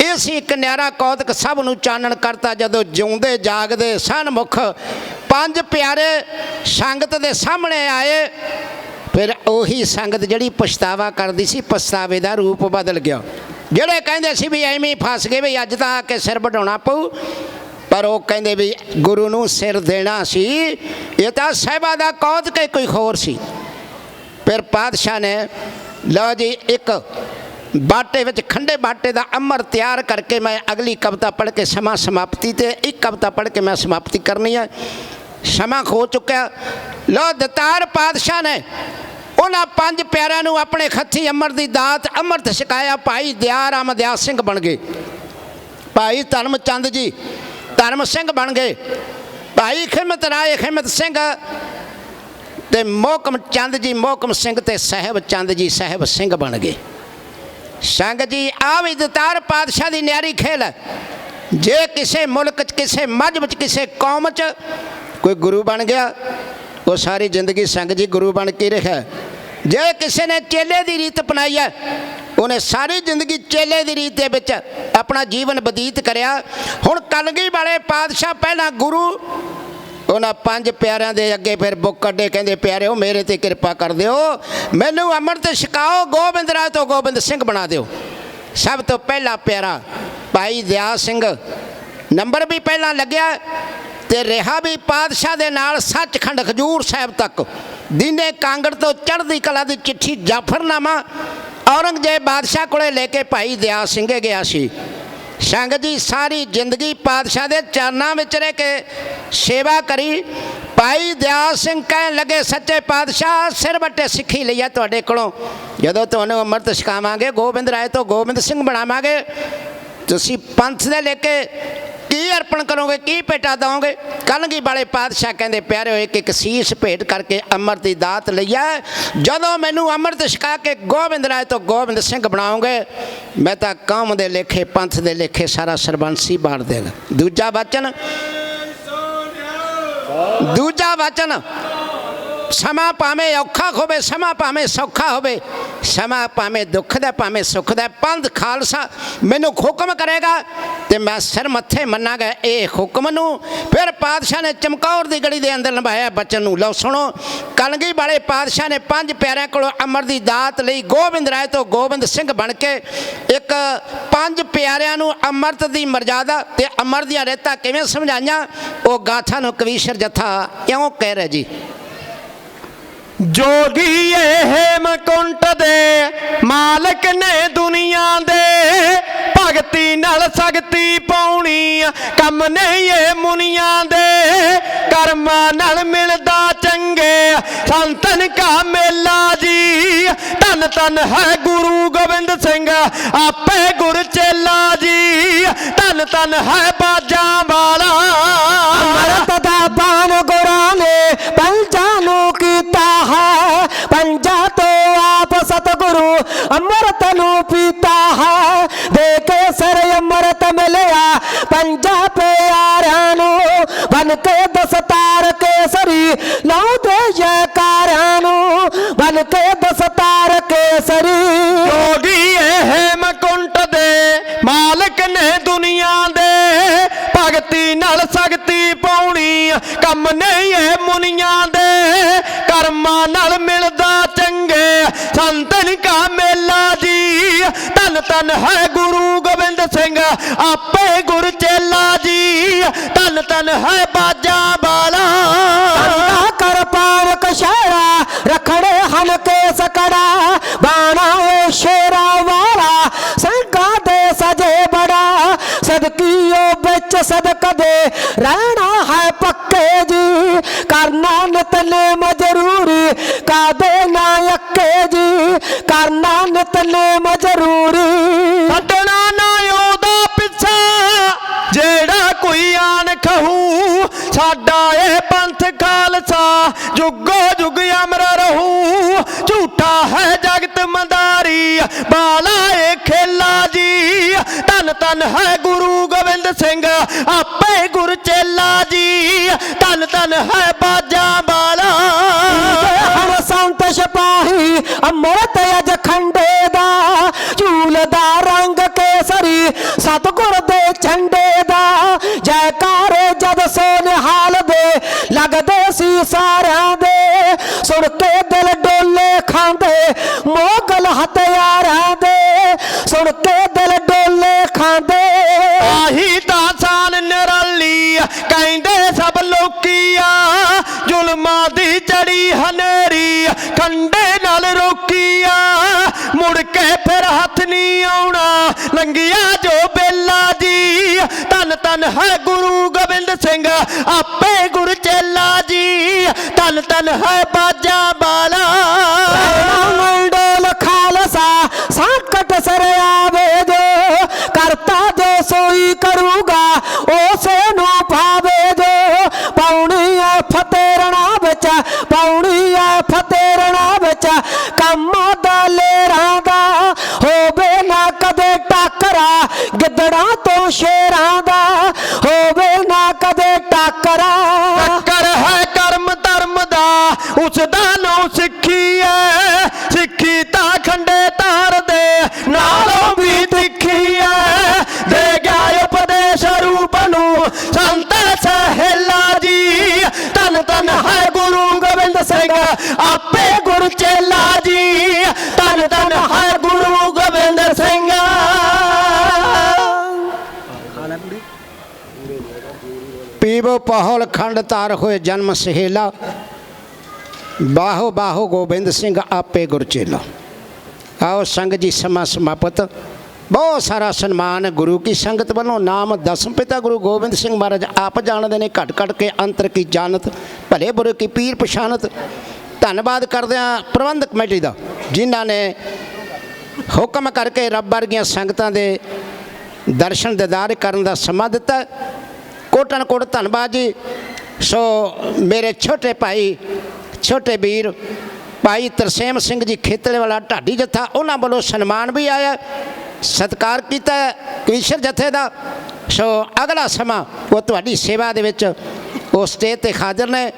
ਇਹ ਸੀ ਇੱਕ ਨਿਆਰਾ ਕੌਤਕ ਸਭ ਨੂੰ ਚਾਨਣ ਕਰਤਾ, ਜਦੋਂ ਜਿਉਂਦੇ ਜਾਗਦੇ ਸਨਮੁਖ ਪੰਜ ਪਿਆਰੇ ਸੰਗਤ ਦੇ ਸਾਹਮਣੇ ਆਏ। ਫਿਰ ਉਹੀ ਸੰਗਤ ਜਿਹੜੀ ਪਛਤਾਵਾ ਕਰਦੀ ਸੀ, ਪਛਤਾਵੇ ਦਾ ਰੂਪ ਬਦਲ ਗਿਆ। ਜਿਹੜੇ ਕਹਿੰਦੇ ਸੀ ਵੀ ਐਵੇਂ ਫਸ ਗਏ, ਵੀ ਅੱਜ ਤਾਂ ਆ ਕੇ ਸਿਰ ਵਢਾਉਣਾ ਪਊ, ਪਰ ਉਹ ਕਹਿੰਦੇ ਵੀ ਗੁਰੂ ਨੂੰ ਸਿਰ ਦੇਣਾ ਸੀ। ਇਹ ਤਾਂ ਸਹਿਬਾ ਦਾ ਕੌਦ ਕੇ ਕੋਈ ਹੋਰ ਸੀ। ਫਿਰ ਪਾਤਸ਼ਾਹ ਨੇ, ਲਓ ਜੀ, ਇੱਕ ਬਾਟੇ ਵਿੱਚ, ਖੰਡੇ ਬਾਟੇ ਦਾ ਅਮਰ ਤਿਆਰ ਕਰਕੇ ਮੈਂ ਅਗਲੀ ਕਵਿਤਾ ਪੜ੍ਹ ਕੇ ਸਮਾਂ ਸਮਾਪਤੀ ਤੇ ਇੱਕ ਕਵਿਤਾ ਪੜ੍ਹ ਕੇ ਮੈਂ ਸਮਾਪਤੀ ਕਰਨੀ ਹੈ। ਸਮਾਂ ਖੋ ਚੁੱਕਿਆ। ਲਓ, ਦਤਾਰ ਪਾਤਸ਼ਾਹ ਨੇ ਉਹਨਾਂ ਪੰਜ ਪਿਆਰਿਆਂ ਨੂੰ ਆਪਣੇ ਖੱਥੀ ਅਮਰ ਦੀ ਦਾਤ, ਅੰਮ੍ਰਿਤ ਛਕਾਇਆ, ਭਾਈ ਦਿਆ ਰਾਮ ਦਿਆ ਸਿੰਘ ਬਣ ਗਏ। ਭਾਈ ਧਰਮ ਚੰਦ ਜੀ, ਧਰਮ ਸਿੰਘ ਬਣ ਗਏ। ਭਾਈ ਖਿਮਤ ਰਾਏ, ਖਿਮਤ ਸਿੰਘ ਤੇ ਮੋਹਕਮ ਚੰਦ ਜੀ, ਮੋਹਕਮ ਸਿੰਘ ਤੇ ਸਾਹਿਬ ਚੰਦ ਜੀ, ਸਾਹਿਬ ਸਿੰਘ ਬਣ ਗਏ। ਸੰਗ ਜੀ, ਆ ਵੀ ਦਤਾਰ ਪਾਤਸ਼ਾਹ ਦੀ ਨਿਆਰੀ ਖੇਲ। ਹੈ ਜੇ ਕਿਸੇ ਮੁਲਕ 'ਚ, ਕਿਸੇ ਮਜ਼ਬ 'ਚ ਕਿਸੇ ਕੌਮ 'ਚ ਕੋਈ ਗੁਰੂ ਬਣ ਗਿਆ, ਉਹ ਸਾਰੀ ਜ਼ਿੰਦਗੀ ਸੰਗ ਜੀ ਗੁਰੂ ਬਣ ਕੇ ਰਿਹਾ ਜੇ ਕਿਸੇ ਨੇ ਚੇਲੇ ਦੀ ਰੀਤ ਅਪਣਾਈ ਹੈ, ਉਹਨੇ ਸਾਰੀ ਜ਼ਿੰਦਗੀ ਚੇਲੇ ਦੀ ਰੀਤ ਦੇ ਵਿੱਚ ਆਪਣਾ ਜੀਵਨ ਬਤੀਤ ਕਰਿਆ। ਹੁਣ ਕਲਗੀ ਵਾਲੇ ਪਾਤਸ਼ਾਹ ਪਹਿਲਾਂ ਗੁਰੂ, ਉਹਨਾਂ ਪੰਜ ਪਿਆਰਿਆਂ ਦੇ ਅੱਗੇ ਫਿਰ ਬੁੱਕ ਕੱਢੇ, ਕਹਿੰਦੇ, ਪਿਆਰਿਓ, ਮੇਰੇ ਤੇ ਕਿਰਪਾ ਕਰ ਦਿਓ। ਮੈਨੂੰ ਅੰਮ੍ਰਿਤ ਛਕਾਓ, ਗੋਬਿੰਦ ਰਾਏ ਤੋਂ ਗੋਬਿੰਦ ਸਿੰਘ ਬਣਾ ਦਿਓ। ਸਭ ਤੋਂ ਪਹਿਲਾ ਪਿਆਰਾ ਭਾਈ ਦਿਆ ਸਿੰਘ। ਨੰਬਰ ਵੀ ਪਹਿਲਾਂ ਲੱਗਿਆ। ਤੇ ਰਿਹਾ ਵੀ ਪਾਤਸ਼ਾਹ ਦੇ ਨਾਲ ਸੱਚਖੰਡ ਖਜੂਰ ਸਾਹਿਬ ਤੱਕ, ਦੀਨੇ ਕਾਂਗੜ ਤੋਂ ਚੜ੍ਹਦੀ ਕਲਾ ਦੀ ਚਿੱਠੀ ਜਾਫਰਨਾਮਾ ਔਰੰਗਜ਼ੇਬ ਬਾਦਸ਼ਾਹ ਕੋਲੇ ਲੈ ਕੇ ਭਾਈ ਦਿਆ ਸਿੰਘ ਗਿਆ ਸੀ। ਸੰਗ ਜੀ ਸਾਰੀ ਜ਼ਿੰਦਗੀ ਪਾਤਸ਼ਾਹ ਦੇ ਚਰਨਾਂ ਵਿੱਚ ਰਹਿ ਕੇ ਸੇਵਾ ਕਰੀ। ਭਾਈ ਦਿਆ ਸਿੰਘ ਕਹਿਣ ਲੱਗੇ, ਸੱਚੇ ਪਾਤਸ਼ਾਹ, ਸਿਰ ਵੱਟੇ ਸਿੱਖੀ ਲਈਆ ਤੁਹਾਡੇ ਕੋਲੋਂ। ਜਦੋਂ ਤੁਹਾਨੂੰ ਅੰਮ੍ਰਿਤ ਛਕਾਵਾਂਗੇ, ਗੋਬਿੰਦ ਰਾਏ ਤੋਂ ਗੋਬਿੰਦ ਸਿੰਘ ਬਣਾਵਾਂਗੇ, ਤੁਸੀਂ ਪੰਥ ਦੇ ਲੈ ਕੇ ਕੀ ਅਰਪਣ ਕਰੋਗੇ? ਕੀ ਭੇਟਾ ਦਵੋਗੇ? ਕਲਗੀ ਵਾਲੇ ਪਾਤਸ਼ਾਹ ਕਹਿੰਦੇ, ਪਿਆਰਿਓ, ਇੱਕ ਇੱਕ ਸੀਸ ਭੇਟ ਕਰਕੇ ਅੰਮ੍ਰਿਤ ਦੀ ਦਾਤ ਲਈਆ ਜਦੋਂ ਮੈਨੂੰ ਅੰਮ੍ਰਿਤ ਛਕਾ ਕੇ ਗੋਬਿੰਦ ਰਾਏ ਤੋਂ ਗੋਬਿੰਦ ਸਿੰਘ ਬਣਾਓਗੇ, ਮੈਂ ਤਾਂ ਕੌਮ ਦੇ ਲੇਖੇ, ਪੰਥ ਦੇ ਲੇਖੇ ਸਾਰਾ ਸਰਬੰਸੀ ਬਾੜ ਦੇਗਾ। ਦੂਜਾ ਵਚਨ। ਦੂਜਾ ਵਚਨ। ਸਮਾਂ ਭਾਵੇਂ ਔਖਾ ਹੋਵੇ, ਸਮਾਂ ਭਾਵੇਂ ਸੌਖਾ ਹੋਵੇ, ਸਮਾਂ ਭਾਵੇਂ ਦੁੱਖ ਦਾ, ਭਾਵੇਂ ਸੁੱਖ ਦਾ। ਪੰਥ ਖਾਲਸਾ ਮੈਨੂੰ ਹੁਕਮ ਕਰੇਗਾ ਤੇ ਮੈਂ ਸਿਰ ਮੱਥੇ ਮੰਨਾਂਗਾ ਇਹ ਹੁਕਮ ਨੂੰ। ਫਿਰ ਪਾਤਸ਼ਾਹ ਨੇ ਚਮਕੌਰ ਦੀ ਗੜੀ ਦੇ ਅੰਦਰ ਲੰਬਾਇਆ ਬਚਨ ਨੂੰ। ਲਓ ਸੁਣੋ, ਕਲਗੀ ਵਾਲੇ ਪਾਤਸ਼ਾਹ ਨੇ ਪੰਜ ਪਿਆਰਿਆਂ ਕੋਲੋਂ ਅਮਰ ਦੀ ਦਾਤ ਲਈ ਗੋਬਿੰਦ ਰਾਏ ਤੋਂ ਗੋਬਿੰਦ ਸਿੰਘ ਬਣ ਕੇ ਇੱਕ ਪੰਜ ਪਿਆਰਿਆਂ ਨੂੰ ਅਮਰਤ ਦੀ ਮਰਜ਼ਾਦਾ ਤੇ ਅਮਰ ਦੀਆਂ ਰੇਤਾਂ ਕਿਵੇਂ ਸਮਝਾਈਆਂ? ਉਹ ਗਾਥਾ ਨੂੰ ਕਵੀਸ਼ਰ ਜਥਾ ਕਿਉਂ ਕਹਿ ਰਿਹਾ ਜੀ? ਜੋਗੀ ਇਹ ਮਕੁੰਟ ਦੇ ਮਾਲਕ ਨੇ ਦੁਨੀਆ ਦੇ ਭਗਤੀ ਨਾਲ ਸ਼ਕਤੀ ਪਾਉਣੀ ਕੰਮ ਨਹੀਂ ਇਹ ਮੁਨੀਆਂ ਦੇ, ਕਰਮਾਂ ਨਾਲ ਮਿਲਦਾ ਚੰਗੇ ਸੰਤਨ ਕਾ ਮੇਲਾ ਜੀ, ਧੰਨ ਧੰਨ ਹੈ ਗੁਰੂ ਗੋਬਿੰਦ ਸਿੰਘ, ਆਪੇ ਗੁਰ ਚੇਲਾ ਜੀ, ਧੰਨ ਧੰਨ ਹੈ ਬਾਜਾਂ ਵਾਲਾ। ਅਮਰਤ ਦਾ ਬਾਣ ਗੁਰਾਂ ਨੇ ਸਤਿਗੁਰੂ ਅੰਮ੍ਰਿਤ ਨੂੰ ਪੀਤਾ ਹੈ। ਦੇ ਕੇ ਸਰ ਅੰਮ੍ਰਿਤ ਮਿਲਿਆ, ਪੰਜਾਂ ਪਿਆਰਿਆਂ ਨੂੰ। ਬਨ ਕੇ ਦਸਤਾਰ ਕੇਸਰੀ ਲਾਉਂਦੇ ਜੈਕਾਰਿਆਂ ਨੂੰ। ਬਨ ਕੇ ਧੰਨ ਧੰਨ ਹੈ ਗੁਰੂ ਗੋਬਿੰਦ ਸਿੰਘ, ਆਪੇ ਗੁਰ ਚੇਲਾ ਜੀ। ਧੰਨ ਧੰਨ ਹੈ ਬਾਜਾਂ ਵਾਲਾ ਕੰਦਾ ਕਰ ਪਾਰ ਰਖੜੇ ਹਨ ਕੇ ਸਕੜਾ, ਬਾਣਾ ਓ ਸ਼ੇਰਾ ਵਾਲਾ। ਸੰਗਾ ਦੇ ਸਜੇ ਬੜਾ, ਸਦਕੀਓ ਵਿੱਚ ਸਦਕ ਦੇ ਰਹਿਣਾ ਸਾਡਾ ਇਹ ਪੰਥ ਖਾਲਸਾ, ਜੁਗੋ ਜੁਗ ਅਮਰ ਰਹੂ। ਝੂਠਾ ਹੈ ਜਗਤ ਮੰਦਾਰੀ, ਬਾਲਾ ਇਹ ਖੇਲਾ ਜੀ। ਧੰਨ ਧੰਨ ਹੈ ਗੁਰੂ ਗੋਬਿੰਦ ਸਿੰਘ, ਆਪੇ ਗੁਰ ਚੇਲਾ ਜੀ। ਧੰਨ ਧੰਨ ਹੈ ਬਾਜਾਂ ਬਾਲਾ। ਹਰ ਸੰਤ ਸਿਪਾਹੀ, ਅੰਮ੍ਰਿਤ ਅਜ ਖੰਡੇ ਦਾ। ਝੂਲਦਾ ਰੰਗ ਕੇਸਰੀ, ਸਤਗੁਰ ਸੀ ਸਾਰਿਆਂ ਦੇ ਸੁਣ ਕੇ ਦਿਲ ਡੋਲੇ ਮੋਗਲ ਹਥਿਆਰਾਂ ਦੇ ਸੁਣ ਕੇ ਦਿਲ ਡੋਲੇ ਖਾਂਦੇ। ਆਹੀ ਤਾਂ ਸਾਨ ਨਿਰਾਲੀ ਕਹਿੰਦੇ ਸਭ ਲੋਕੀਆ ਜ਼ੁਲਮਾਂ ਦੀ ਚੜੀ ਹਨੇਰੀ ਖੰਡੇ ਨਾਲ ਰੋਕੀਆ ਮੁੜ ਕੇ ਫਿਰ ਹੱਥ ਨਹੀਂ ਆਉਣਾ ਲੰਗਿਆ ਜੋ ਬੇਲਾ ਤਨ ਤਨ ਹੈ ਗੁਰੂ ਗੋਬਿੰਦ ਸਿੰਘ, ਆਪੇ ਗੁਰ ਚੇਲਾ ਜੀ। ਤਨ ਤਨ ਹੈ ਬਾਜਾ ਬਾਲਾ। ਮੰਡਲ ਖਾਲਸਾ, ਸੰਕਟ ਸਰ ਆਵੇ ਜੋ। ਕਰਤਾ ਜੋ ਸੋਈ ਕਰੂਗਾ, ਉਸੇ ਨੂੰ ਪਾਵੇ ਜੋ। ਪਾਉਣੀ ਐ ਫਤਿਹ ਪੀਵੋ ਪਹਲ ਖੰਡ ਤਾਰ ਹੋਏ ਜਨਮ ਸਹੇਲਾ। ਬਾਹੋ ਬਾਹੋ ਗੋਬਿੰਦ ਸਿੰਘ ਆਪੇ ਗੁਰਚੇਲਾ ਆਓ ਸੰਗ ਜੀ ਸਮਾ ਸਮਾਪਤ। ਬਹੁਤ ਸਾਰਾ ਸਨਮਾਨ ਗੁਰੂ ਕੀ ਸੰਗਤ ਵੱਲੋਂ। ਨਾਮ ਦਸਮ ਪਿਤਾ ਗੁਰੂ ਗੋਬਿੰਦ ਸਿੰਘ ਮਹਾਰਾਜ ਆਪ ਜਾਣਦੇ ਨੇ। ਘਟ ਘਟ ਕੇ ਅੰਤਰ ਕੀ ਜਾਣਤ, ਭਲੇ ਬੁਰੇ ਕੀ ਪੀਰ ਪਛਾਨਤ ਧੰਨਵਾਦ ਕਰਦੇ ਹਾਂ ਪ੍ਰਬੰਧਕ ਕਮੇਟੀ ਦਾ, ਜਿਨ੍ਹਾਂ ਨੇ ਹੁਕਮ ਕਰਕੇ ਰੱਬ ਵਰਗੀਆਂ ਸੰਗਤਾਂ ਦੇ ਦਰਸ਼ਨ ਦਿਦਾਰ ਕਰਨ ਦਾ ਸਮਾਂ ਦਿੱਤਾ। ਕੋਟਨ ਕੋਟ ਧੰਨਵਾਦ ਜੀ। ਸੋ ਮੇਰੇ ਛੋਟੇ ਭਾਈ, ਛੋਟੇ ਵੀਰ, ਭਾਈ ਤਰਸੇਮ ਸਿੰਘ ਜੀ ਖੇਤਲੇ ਵਾਲਾ ਢਾਡੀ ਜੱਥਾ, ਉਹਨਾਂ ਵੱਲੋਂ ਸਨਮਾਨ ਵੀ ਆਇਆ, ਸਤਿਕਾਰ ਕੀਤਾ ਕਵੀਸ਼ਰ ਜਥੇ ਦਾ। ਸੋ ਅਗਲਾ ਸਮਾਂ ਉਹ ਤੁਹਾਡੀ ਸੇਵਾ ਦੇ ਵਿੱਚ ਉਹ ਸਟੇਜ ਤੇ ਹਾਜ਼ਰ ਨੇ।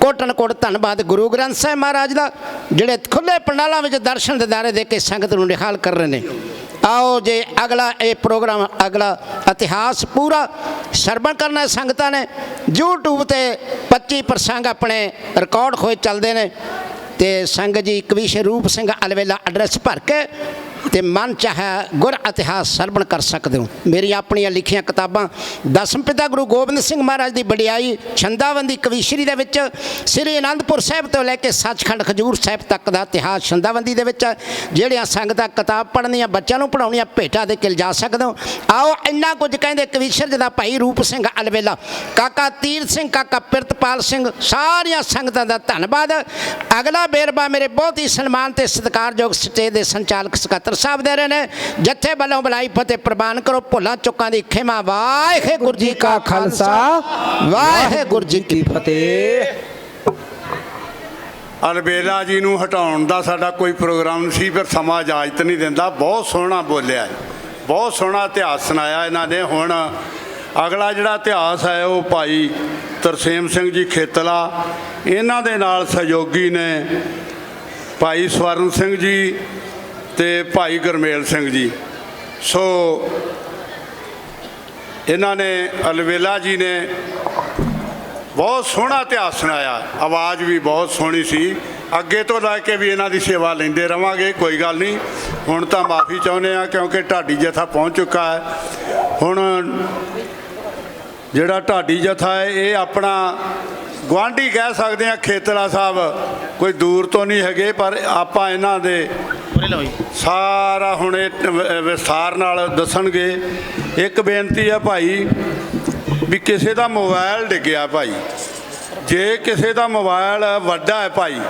ਕੋਟਨ ਕੋਟ ਧੰਨਵਾਦ ਗੁਰੂ ਗ੍ਰੰਥ ਸਾਹਿਬ ਮਹਾਰਾਜ ਦਾ, ਜਿਹੜੇ ਖੁੱਲੇ ਪੰਡਾਲਾਂ ਵਿੱਚ ਦਰਸ਼ਨ ਦਿਦਾਰੇ ਦੇ ਕੇ ਸੰਗਤ ਨੂੰ ਨਿਹਾਲ ਕਰ ਰਹੇ ਨੇ। ਆਓ ਜੇ ਅਗਲਾ ਇਹ ਪ੍ਰੋਗਰਾਮ, ਅਗਲਾ ਇਤਿਹਾਸ ਪੂਰਾ ਸਰਵਣ ਕਰਨਾ, ਸੰਗਤਾਂ ਨੇ YouTube ਤੇ 25 ਪ੍ਰਸੰਗ ਆਪਣੇ ਰਿਕਾਰਡ ਹੋਏ ਚੱਲਦੇ ਨੇ ਤੇ ਸੰਗ ਜੀ ਕਵੀਸ਼ਰ ਰੂਪ ਸਿੰਘ ਅਲਵੇਲਾ ਐਡਰੈਸ ਭਰ ਕੇ ਤੇ ਮਨ ਚਾਹਿਆ ਗੁਰ ਇਤਿਹਾਸ ਸਰਵਣ ਕਰ ਸਕਦੇ ਹੋ। ਮੇਰੀਆਂ ਆਪਣੀਆਂ ਲਿਖੀਆਂ ਕਿਤਾਬਾਂ, ਦਸਮ ਪਿਤਾ ਗੁਰੂ ਗੋਬਿੰਦ ਸਿੰਘ ਮਹਾਰਾਜ ਦੀ ਵਡਿਆਈ ਛੰਦਾਵੰਦੀ ਕਵੀਸ਼ਰੀ ਦੇ ਵਿੱਚ, ਸ੍ਰੀ ਅਨੰਦਪੁਰ ਸਾਹਿਬ ਤੋਂ ਲੈ ਕੇ ਸੱਚਖੰਡ ਖਜੂਰ ਸਾਹਿਬ ਤੱਕ ਦਾ ਇਤਿਹਾਸ ਛੰਦਾਵੰਦੀ ਦੇ ਵਿੱਚ, ਜਿਹੜੀਆਂ ਸੰਗਤਾਂ ਕਿਤਾਬ ਪੜ੍ਹਨੀਆਂ, ਬੱਚਿਆਂ ਨੂੰ ਪੜਾਉਣੀਆਂ ਭੇਟਾ ਦੇ ਕੇ ਲਿਜਾ ਸਕਦੇ ਹੋ। ਆਓ ਇੰਨਾ ਕੁਝ ਕਹਿੰਦੇ ਕਵੀਸ਼ਰ ਜਿਹਦਾ ਭਾਈ ਰੂਪ ਸਿੰਘ ਅਲਵੇਲਾ, ਕਾਕਾ ਤੀਰ ਸਿੰਘ, ਕਾਕਾ ਪਿਰਤਪਾਲ ਸਿੰਘ, ਸਾਰੀਆਂ ਸੰਗਤਾਂ ਦਾ ਧੰਨਵਾਦ। ਅਗਲਾ ਬੇਰਬਾ ਮੇਰੇ ਬਹੁਤ ਹੀ ਸਨਮਾਨ ਤੇ ਸਤਿਕਾਰਯੋਗ ਸਟੇਜ ਦੇ ਸੰਚਾਲਕ ਸਕੱਤਰ ਸਾਹਿਬ ਦੇ ਰਹੇ ਨੇ। ਜੱਥੇ ਵੱਲੋਂ ਬਲਾਈ ਫਤਿਹ ਪ੍ਰਵਾਨ ਕਰੋ, ਭੁੱਲਾਂ ਚੁੱਕਾਂ ਦੀ ਖਿਮਾ। ਵਾਹਿਗੁਰੂ ਜੀ ਕਾ ਖਾਲਸਾ। ਵਾਹਿਗੁਰੂ ਜੀ ਕੀ ਫਤਿਹ। ਅਲਬੇਲਾ ਜੀ ਨੂੰ ਹਟਾਉਣ ਦਾ ਸਾਡਾ ਕੋਈ ਪ੍ਰੋਗਰਾਮ ਸੀ ਪਰ ਸਮਾਂ ਇਜਾਜ਼ਤ ਨਹੀਂ ਦਿੰਦਾ। ਬਹੁਤ ਸੋਹਣਾ ਬੋਲਿਆ ਬਹੁਤ ਸੋਹਣਾ ਇਤਿਹਾਸ ਸੁਣਾਇਆ ਇਹਨਾਂ ਨੇ। ਹੁਣ ਅਗਲਾ ਜਿਹੜਾ ਇਤਿਹਾਸ ਹੈ, ਉਹ ਭਾਈ ਤਰਸੇਮ ਸਿੰਘ ਜੀ ਖੇਤਲਾ। ਇਹਨਾਂ ਦੇ ਨਾਲ ਸਹਿਯੋਗੀ ਨੇ ਭਾਈ ਸਵਰਨ ਸਿੰਘ ਜੀ ਤੇ ਭਾਈ ਗਰਮੇਲ ਸਿੰਘ ਜੀ। ਸੋ ਇਹਨਾਂ ਨੇ ਅਲਵੇਲਾ ਜੀ ਨੇ ਬਹੁਤ ਸੋਹਣਾ ਇਤਿਹਾਸ ਸੁਣਾਇਆ। ਆਵਾਜ਼ ਵੀ ਬਹੁਤ ਸੋਹਣੀ ਸੀ। ਅੱਗੇ ਤੋਂ ਲੈ ਕੇ ਵੀ ਇਹਨਾਂ ਦੀ ਸੇਵਾ ਲੈਂਦੇ ਰਵਾਂਗੇ, ਕੋਈ ਗੱਲ ਨਹੀਂ। ਹੁਣ ਤਾਂ ਮਾਫੀ ਚਾਹੁੰਦੇ ਆ ਕਿਉਂਕਿ ਢਾਡੀ ਜਥਾ ਪਹੁੰਚ ਚੁੱਕਾ ਹੈ। ਹੁਣ ਜਿਹੜਾ ਢਾਡੀ ਜਥਾ ਹੈ, ਇਹ ਆਪਣਾ ਗੁਆਂਢੀ ਕਹਿ ਸਕਦੇ ਆ ਖੇਤਲਾ ਸਾਹਿਬ। ਕੋਈ ਦੂਰ ਤੋਂ ਨਹੀਂ ਹੈਗੇ, ਪਰ ਆਪਾਂ ਇਹਨਾਂ ਦੇ ਸਾਰਾ ਹੁਣ ਇਹ ਵਿਸਥਾਰ ਨਾਲ ਦੱਸਣਗੇ। ਇੱਕ ਬੇਨਤੀ ਹੈ ਭਾਈ ਵੀ ਕਿਸੇ ਦਾ ਮੋਬਾਈਲ ਡਿੱਗਿਆ ਭਾਈ। ਜੇ ਕਿਸੇ ਦਾ ਮੋਬਾਈਲ ਵੱਡਾ ਹੈ ਭਾਈ,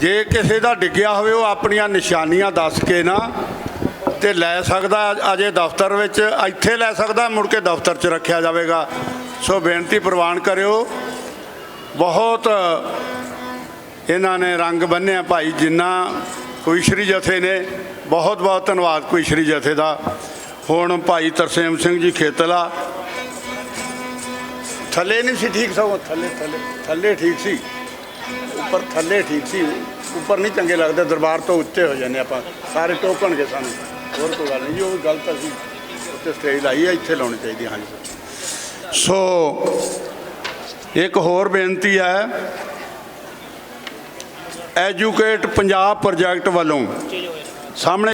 ਜੇ ਕਿਸੇ ਦਾ ਡਿੱਗਿਆ ਹੋਵੇ, ਉਹ ਆਪਣੀਆਂ ਨਿਸ਼ਾਨੀਆਂ ਦੱਸ ਕੇ ਨਾ ਤੇ ਲੈ ਸਕਦਾ ਅਜੇ ਦਫ਼ਤਰ ਵਿੱਚ, ਇੱਥੇ ਲੈ ਸਕਦਾ, ਮੁੜ ਕੇ ਦਫ਼ਤਰ 'ਚ ਰੱਖਿਆ ਜਾਵੇਗਾ। ਸੋ ਬੇਨਤੀ ਪ੍ਰਵਾਨ ਕਰਿਓ। ਬਹੁਤ ਇਹਨਾਂ ਨੇ ਰੰਗ ਬੰਨਿਆ ਭਾਈ, ਜਿੰਨਾ ਕੋਈ ਸ਼੍ਰੀ ਜਥੇ ਨੇ, ਬਹੁਤ ਬਹੁਤ ਧੰਨਵਾਦ ਕੋਈ ਸ਼੍ਰੀ ਜਥੇ ਦਾ। ਹੁਣ ਭਾਈ ਤਰਸੇਮ ਸਿੰਘ ਜੀ ਖੇਤਲਾ ਥੱਲੇ ਨਹੀਂ ਸੀ ਠੀਕ ਸਗੋਂ, ਥੱਲੇ ਥੱਲੇ ਥੱਲੇ ਠੀਕ ਸੀ। ਉੱਪਰ ਥੱਲੇ ਠੀਕ ਸੀ, ਉੱਪਰ ਨਹੀਂ ਚੰਗੇ ਲੱਗਦੇ, ਦਰਬਾਰ ਤੋਂ ਉੱਚੇ ਹੋ ਜਾਂਦੇ ਆਪਾਂ। ਸਾਰੇ ਟੋਕਣਗੇ ਸਾਨੂੰ, ਹੋਰ ਕੋਈ ਗੱਲ ਨਹੀਂ, ਜੀ ਉਹ ਗਲਤ ਅਸੀਂ ਉੱਤੇ ਸਟੇਜ ਲਾਈ ਹੈ ਇੱਥੇ ਲਾਉਣੀ ਚਾਹੀਦੀ ਹਾਂਜੀ। ਸੋ, ਇੱਕ ਹੋਰ ਬੇਨਤੀ ਹੈ ਐਜੂਕੇਟ ਪੰਜਾਬ ਪ੍ਰੋਜੈਕਟ ਵੱਲੋਂ ਸਾਹਮਣੇ